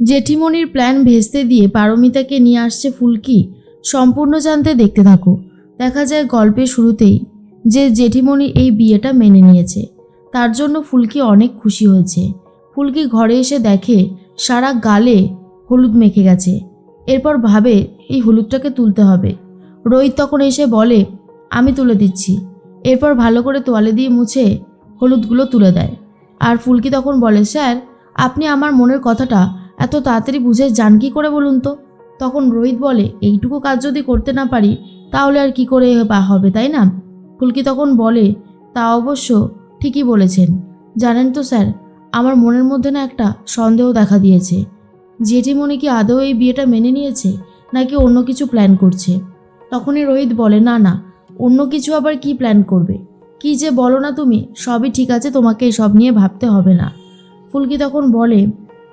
জেঠিমণির plan ভেস্তে দিয়ে পারমিতাকে নিয়ে আসছে ফুলকি। সম্পূর্ণ জানতে দেখতে থাকো। দেখা যায় গল্পের শুরুতেই যে জেঠিমণি এই বিয়েটা মেনে নিয়েছে। তার জন্য ফুলকি অনেক খুশি হয়েছে। ফুলকি ঘরে এসে দেখে সারা গালে হলুদ মেখে গেছে। এরপর ভাবে এই হলুদটাকে তুলতে হবে। রোহিত তখন এসে বলে, আমি তুলে দিচ্ছি। এরপর ভালো করে তোয়ালে দিয়ে মুছে হলুদগুলো তুলে দেয়। আর ফুলকি তখন বলে, স্যার, আপনি আমার মনের কথাটা এত তাড়াতাড়ি বুঝে যান কি করে বলুন তো? তখন রোহিত বলে, এইটুকু কাজ যদি করতে না পারি, তাহলে আর কি করে বা হবে, তাই না? ফুলকি তখন বলে, তা অবশ্য ঠিকই বলেছেন। জানেন তো স্যার, আমার মনের মধ্যে না একটা সন্দেহ দেখা দিয়েছে। জেঠিমণি কি আদৌ এই বিয়েটা মেনে নিয়েছে, নাকি অন্য কিছু প্ল্যান করছে? তখনই রোহিত বলে, না না, অন্য কিছু আবার কি প্ল্যান করবে? কি যে বলো না তুমি, সবই ঠিক আছে, তোমাকে এসব নিয়ে ভাবতে হবে না। ফুলকি তখন বলে,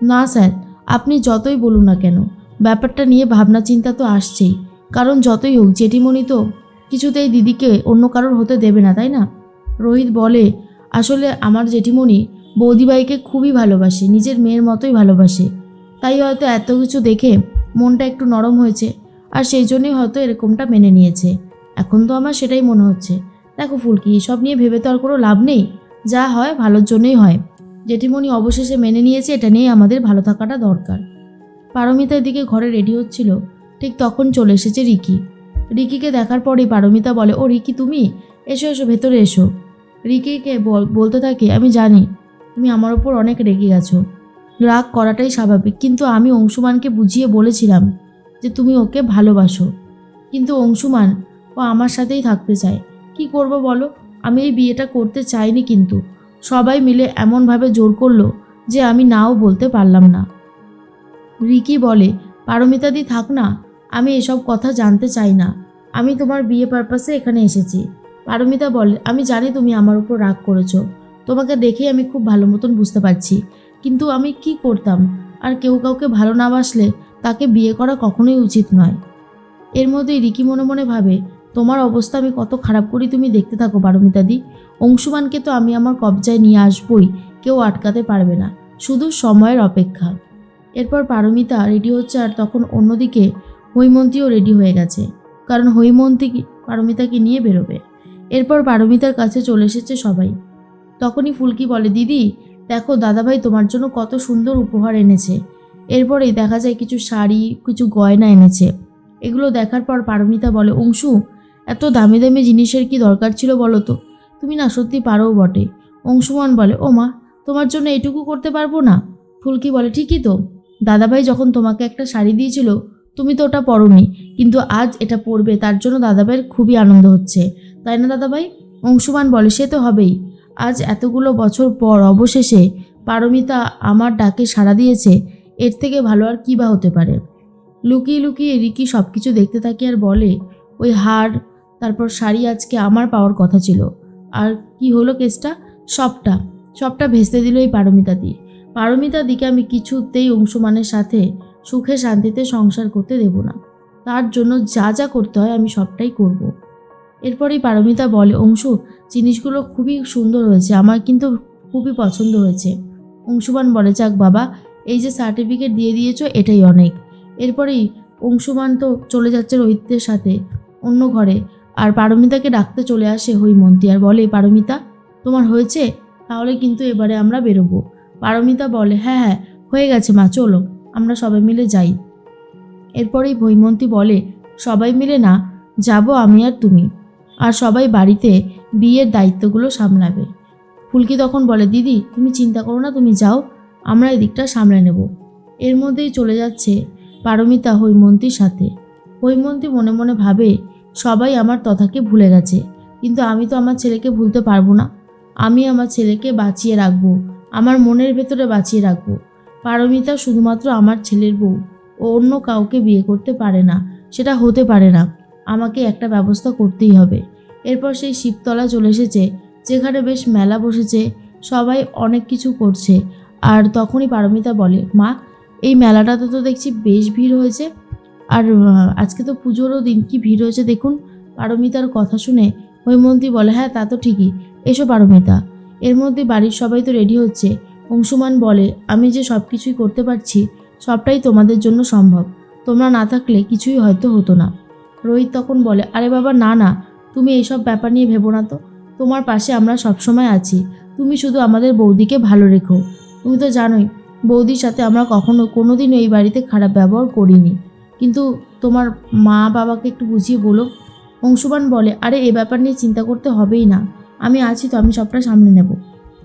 না, স্যার আপনি যতই বলুন না কেন, ব্যাপারটা নিয়ে ভাবনা চিন্তা তো আসছেই। কারণ যতই হোক, জেঠিমণি তো কিছুতেই দিদিকে অন্য কারোর হতে দেবে না, তাই না? রোহিত বলে, আসলে আমার জেঠিমণি বৌদিবাইকে খুবই ভালোবাসে, নিজের মেয়ের মতোই ভালোবাসে। তাই হয়তো এত কিছু দেখে মনটা একটু নরম হয়েছে, আর সেই জন্যই হয়তো এরকমটা মেনে নিয়েছে। এখন তো আমার সেটাই মনে হচ্ছে। দেখো ফুলকি সব নিয়ে ভেবে তো আর কোনো লাভ নেই। যা হয় ভালোর জন্যই হয়। জেঠিমণি অবশেষে মেনে নিয়েছে, এটা নিয়েই আমাদের ভালো থাকাটা দরকার। পারমিতার দিকে ঘরে রেডি হচ্ছিল। ঠিক তখন চলে এসেছে রিকি। রিকিকে দেখার পরেই পারমিতা বলে, ও রিকি, তুমি? এসো এসো, ভেতরে এসো। রিকিকে বল- বলতে থাকে, আমি জানি, তুমি আমার ওপর অনেক রেগে গেছো। রাগ করাটাই স্বাভাবিক, কিন্তু আমি অংশুমানকে বুঝিয়ে বলেছিলাম যে তুমি ওকে ভালোবাসো। কিন্তু অংশুমান, ও আমার সাথেই থাকতে চায়। কি করব বলো? আমি এই বিয়েটা করতে চাইনি কিন্তু। সবাই মিলে এমনভাবে জোর করল যে আমি নাও বলতে পারলাম না। রিকি বলে, পারমিতাদি, থাক না, আমি এসব কথা জানতে চাই না। আমি তোমার বিয়ে পারপাসে এখানে এসেছি। পারমিতা বলে, আমি জানি তুমি আমার উপর রাগ করেছ। তোমাকে দেখেই আমি খুব ভালো মতন বুঝতে পারছি। কিন্তু আমি কি করতাম? আর কেউ কাউকে ভালো না বাসলে তাকে বিয়ে করা কখনোই উচিত নয়। এর মধ্যেই রিকি মনে মনে ভাবে তোমার অবস্থা আমি কত খারাপ করি তুমি দেখতে থাকো পারমিতাদি অংশুমানকে তো আমি আমার কবজায় নিয়ে আসবই, কেউ আটকাতে পারবে না। শুধু সময়ের অপেক্ষা। এরপর পারমিতা রেডি হচ্ছে আর তখন অন্যদিকে হৈমন্তীও রেডি হয়ে গেছে। কারণ হৈমন্তী পারমিতাকে নিয়ে বেরোবে। এরপর পারমিতার কাছে চলে এসেছে সবাই। তখনই ফুলকি বলে, দিদি, দেখো দাদাভাই তোমার জন্য কত সুন্দর উপহার এনেছে। এরপরেই দেখা যায় কিছু শাড়ি, কিছু গয়না এনেছে। এগুলো দেখার পর পারমিতা বলে, অংশু এত দামি দামি জিনিসের কি দরকার ছিল বলো তো? তুমি না সত্যি পারো বটে। অংশুমান বলে, ও মা, তোমার জন্য এটুকু করতে পারব না? ফুলকি বলে, ঠিকই তো। দাদাভাই যখন তোমাকে একটা শাড়ি দিয়েছিল, তুমি তো ওটা পরোনি, কিন্তু আজ এটা পরবে, তার জন্য দাদাভাইয়ের খুবই আনন্দ হচ্ছে। তাই না দাদাভাই? অংশুমান বলে, সে তো হবেই। আজ এতগুলো বছর পর অবশেষে পারমিতা আমার ডাকে সাড়া দিয়েছে, এর থেকে ভালো আর কী বা হতে পারে? লুকিয়ে লুকিয়ে রিকি সব কিছু দেখতে থাকে আর বলে, ওই হার তারপর শাড়ি আজকে আমার পাওয়ার কথা ছিল। আর কি হলো কেসটা? সবটা। সবটা ভেস্তে দিল এই পারমিতা দিয়ে পারমিতা দিকে আমি কিছুতেই অংশমানের সাথে সুখে শান্তিতে সংসার করতে দেব না। তার জন্য যা যা করতে হয় আমি সবটাই করব। এরপরেই পারমিতা বলে, অংশু, জিনিসগুলো খুবই সুন্দর হয়েছে। আমার কিন্তু খুবই পছন্দ হয়েছে। অংশুমান বলে, যাক বাবা, এই যে সার্টিফিকেট দিয়ে দিয়েছ, এটাই অনেক। এরপরেই অংশুমান তো চলে যাচ্ছে রোহিতদের সাথে অন্য ঘরে। আর পারমিতাকে ডাকতে চলে আসে হৈমন্তী আর বলে, পারমিতা, তোমার হয়েছে? তাহলে কিন্তু এবারে আমরা বেরোবো। পারমিতা বলে হ্যাঁ হ্যাঁ হয়ে গেছে মা, চলো, আমরা সবাই মিলে যাই। এরপরেই হৈমন্তী বলে, সবাই মিলে না, যাব আমি আর তুমি। আর সবাই বাড়িতে বিয়ের দায়িত্বগুলো সামলাবে। ফুলকি তখন বলে, দিদি, তুমি চিন্তা করো না, তুমি যাও, আমরা এদিকটা সামলে নেব। এর মধ্যেই চলে যাচ্ছে পারমিতা হৈমন্তীর সাথে। হৈমন্তী মনে মনে ভাবে সবাই আমার তথাকে ভুলে গেছে। কিন্তু আমি তো আমার ছেলেকে ভুলতে পারব না। আমি আমার ছেলেকে বাঁচিয়ে রাখব। আমার মনের ভেতরে বাঁচিয়ে রাখব। পারমিতা শুধুমাত্র আমার ছেলের বউ। ও অন্য কাউকে বিয়ে করতে পারে না। সেটা হতে পারে না। আমাকে একটা ব্যবস্থা করতেই হবে। এরপর সেই শিবতলা চলে এসেছে, যেখানে বেশ মেলা বসেছে। সবাই অনেক কিছু করছে। আর তখনই পারমিতা বলে, মা, এই মেলাটাতে তো দেখছি বেশ ভিড় হয়েছে। আর আজকে তো পুজোরও দিন, কি ভিড় হয়েছে দেখুন। পারমিতার কথা শুনে হৈমন্তী বলে হ্যাঁ তা তো ঠিকই। এসো পারমিতা। এর মধ্যে বাড়ির সবাই তো রেডি হচ্ছে। অংশুমান বলে, আমি যে সব কিছুই করতে পারছি, সবটাই তোমাদের জন্য সম্ভব। তোমরা না থাকলে কিছুই হয়তো হতো না। রোহিত তখন বলে, আরে বাবা, না না। তুমি এইসব ব্যাপার নিয়ে ভেবো না তো। তোমার পাশে আমরা সবসময় আছি। তুমি শুধু আমাদের বৌদিকে ভালো রেখো। তুমি তো জানোই, বৌদির সাথে আমরা কখনো কোনোদিনও এই বাড়িতে খারাপ ব্যবহার করিনি। কিন্তু তোমার মা বাবাকে একটু বুঝিয়ে বলো। অংশুমান বলে, আরে, এ ব্যাপার নিয়ে চিন্তা করতে হবেই না। আমি আছি তো, আমি সবটা সামনে নেব।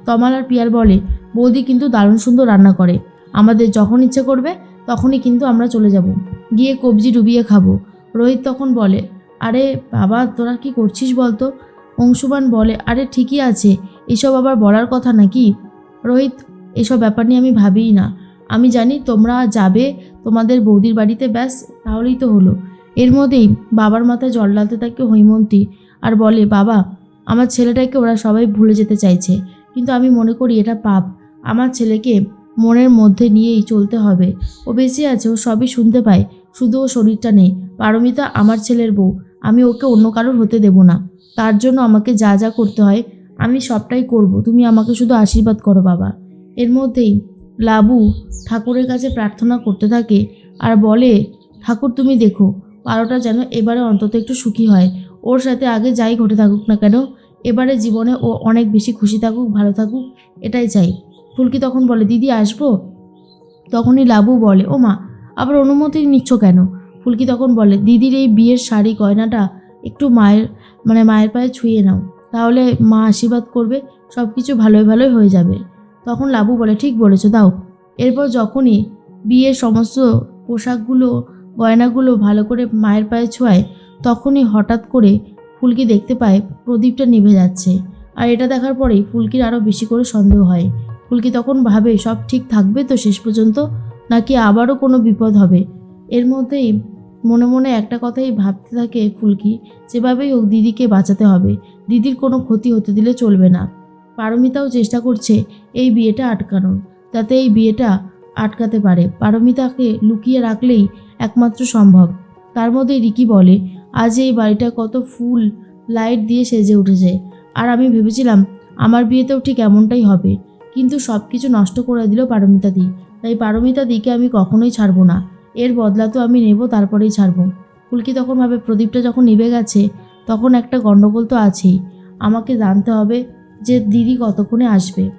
তমাল আর পিয়ার বলে, বৌদি কিন্তু দারুণ সুন্দর রান্না করে। আমাদের যখন ইচ্ছে করবে, তখনই কিন্তু আমরা চলে যাব। গিয়ে কবজি ডুবিয়ে খাব। রোহিত তখন বলে, আরে, বাবা, তোরা কি করছিস বলতো? অংশুমান বলে, আরে, ঠিকই আছে। এসব আবার বলার কথা নাকি? রোহিত, এসব ব্যাপার নিয়ে আমি ভাবিই না। আমি জানি তোমরা যাবে তোমাদের বৌদির বাড়িতে ব্যাস, তাহলেই তো হলো। এর মধ্যেই বাবার মাথায় জল ডালতে থাকে হৈমন্তী আর বলে, বাবা, আমার ছেলেটাকে ওরা সবাই ভুলে যেতে চাইছে, কিন্তু আমি মনে করি এটা পাপ। আমার ছেলেকে মনের মধ্যে নিয়েই চলতে হবে। ও বেঁচে আছে, ও সবই শুনতে পায়। শুধু ও শরীরটা নেই। পারমিতা আমার ছেলের বউ। আমি ওকে অন্য কারোর হতে দেব না। তার জন্য আমাকে যা যা করতে হয়, আমি সবটাই করব। তুমি আমাকে শুধু আশীর্বাদ করো, বাবা। এর মধ্যেই লাবু ঠাকুরের কাছে প্রার্থনা করতে থাকে আর বলে, ঠাকুর, তুমি দেখো, পারোটা যেন এবারে অন্তত একটু সুখী হয়। ওর সাথে আগে যাই ঘটে থাকুক না কেন, এবারে জীবনে ও অনেক বেশি খুশি থাকুক, ভালো থাকুক, এটাই চাই। ফুলকি তখন বলে, দিদি, আসব? তখনই লাবু বলে, ও মা, আবার অনুমতি নিচ্ছ কেন? ফুলকি তখন বলে, দিদির এই বিয়ের শাড়ি, গয়নাটা একটু মায়ের মানে মায়ের পায়ে ছুঁয়ে নাও। তাহলে মা আশীর্বাদ করবে সব কিছু ভালোই ভালোই হয়ে যাবে। তখন লাবু বলে, ঠিক বলেছ, দাও। এরপর যখনই বিয়ের সমস্ত পোশাকগুলো, গয়নাগুলো ভালো করে মায়ের পায়ে ছোঁয়ায়, তখনই হঠাৎ করে ফুলকি দেখতে পায়, প্রদীপটা নিভে যাচ্ছে। আর এটা দেখার পরেই ফুলকির আরও বেশি করে সন্দেহ হয়। ফুলকি তখন ভাবে, সব ঠিক থাকবে তো শেষ পর্যন্ত? নাকি আবারও কোনো বিপদ হবে? এর মধ্যেই মনে মনে একটা কথাই ভাবতে থাকে ফুলকি, যেভাবেই হোক দিদিকে বাঁচাতে হবে। দিদির কোনো ক্ষতি হতে দিলে চলবে না। পারমিতাও চেষ্টা করছে এই বিয়েটা আটকানোর। যাতে এই বিয়েটা আটকাতে পারে। পারমিতাকে লুকিয়ে রাখলেই একমাত্র সম্ভব। তার মধ্যে রিকি বলে, আজ এই বাড়িটা কত ফুল লাইট দিয়ে সেজে উঠেছে। আর আমি ভেবেছিলাম আমার বিয়েতেও ঠিক এমনটাই হবে। কিন্তু সব কিছু নষ্ট করে দিল পারমিতা দি। তাই পারমিতা দিকে আমি কখনোই ছাড়বো না। এর বদলা তো আমি নেব, তারপরেই ছাড়বো। ফুলকি তখন ভাবে, প্রদীপটা যখন নিভে গেছে, তখন একটা গণ্ডগোল তো আছেই। আমাকে জানতে হবে যে দিদি কতক্ষণে আসবে?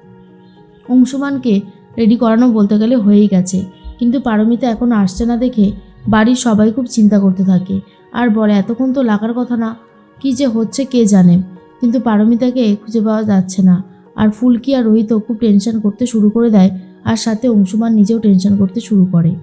অংশুমানকে রেডি করানো বলতে গেলে হয়েই গেছে। কিন্তু পারমিতা এখন আসছে না দেখে বাড়ির সবাই খুব চিন্তা করতে থাকে। আর বলে, এতক্ষণ তো লাগার কথা না। কি যে হচ্ছে কে জানে? কিন্তু পারমিতাকে খুঁজে পাওয়া যাচ্ছে না। আর ফুলকি আর রোহিতও খুব টেনশন করতে শুরু করে দেয়। আর সাথে অংশুমান নিজেও টেনশন করতে শুরু করে।